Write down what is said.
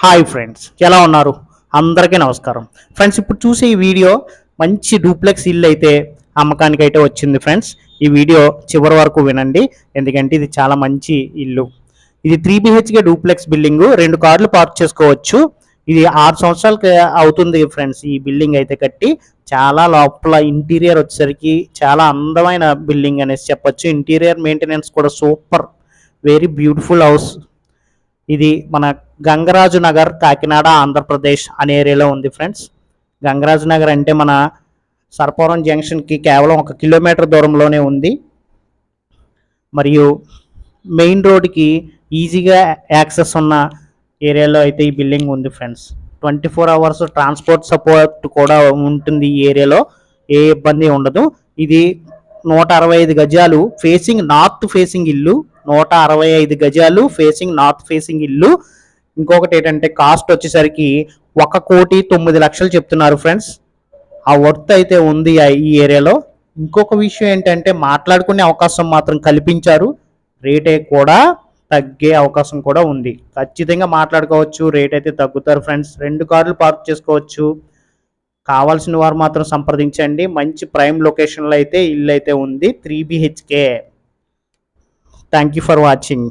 Hi friends ఎలా ఉన్నారు? అందరికీ నమస్కారం. ఫ్రెండ్స్ ఇప్పుడు చూసే ఈ వీడియో మంచి డూప్లెక్స్ ఇల్లు అయితే అమ్మకానికి అయితే వచ్చింది ఫ్రెండ్స్. ఈ వీడియో చివరి వరకు వినండి ఎందుకంటే ఇది చాలా మంచి ఇల్లు. ఇది త్రీ బిహెచ్కే డూప్లెక్స్ బిల్డింగ్ రెండు కార్లు పార్క్ చేసుకోవచ్చు. ఇది ఆరు సంవత్సరాలకి అవుతుంది ఫ్రెండ్స్ ఈ బిల్డింగ్ అయితే కట్టి. చాలా లోపల ఇంటీరియర్ వచ్చేసరికి చాలా అందమైన బిల్డింగ్ అనేసి చెప్పొచ్చు. ఇంటీరియర్ మెయింటెనెన్స్ కూడా సూపర్ వెరీ బ్యూటిఫుల్ హౌస్. ఇది మన గంగరాజు నగర్ కాకినాడ ఆంధ్రప్రదేశ్ అనే ఏరియాలో ఉంది ఫ్రెండ్స్. గంగరాజు నగర్ అంటే మన సర్పవరం జంక్షన్కి కేవలం ఒక కిలోమీటర్ దూరంలోనే ఉంది. మరియు మెయిన్ రోడ్కి ఈజీగా యాక్సెస్ ఉన్న ఏరియాలో అయితే ఈ బిల్డింగ్ ఉంది friends. Twenty four hours transport support కూడా ఉంటుంది ఈ ఏరియాలో. ఏ ఇబ్బంది ఉండదు. ఇది నూట అరవై ఐదు గజాలు ఫేసింగ్ నార్త్ ఫేసింగ్ ఇల్లు. నూట అరవై ఐదు గజాలు ఫేసింగ్ నార్త్ ఫేసింగ్ ఇల్లు. ఇంకొకటి ఏంటంటే కాస్ట్ వచ్చేసరికి ఒక కోటి తొమ్మిది లక్షలు చెప్తున్నారు ఫ్రెండ్స్. ఆ వర్త్ అయితే ఉంది ఈ ఏరియాలో. ఇంకొక విషయం ఏంటంటే మాట్లాడుకునే అవకాశం మాత్రం కల్పించారు. రేటే కూడా తగ్గే అవకాశం కూడా ఉంది. ఖచ్చితంగా మాట్లాడుకోవచ్చు రేట్ అయితే తగ్గుతారు ఫ్రెండ్స్. రెండు కార్లు పార్క్ చేసుకోవచ్చు. కావాల్సిన వారు మాత్రం సంప్రదించండి. మంచి ప్రైమ్ లొకేషన్లో అయితే ఇల్లు అయితే ఉంది. Three BHK thank you for watching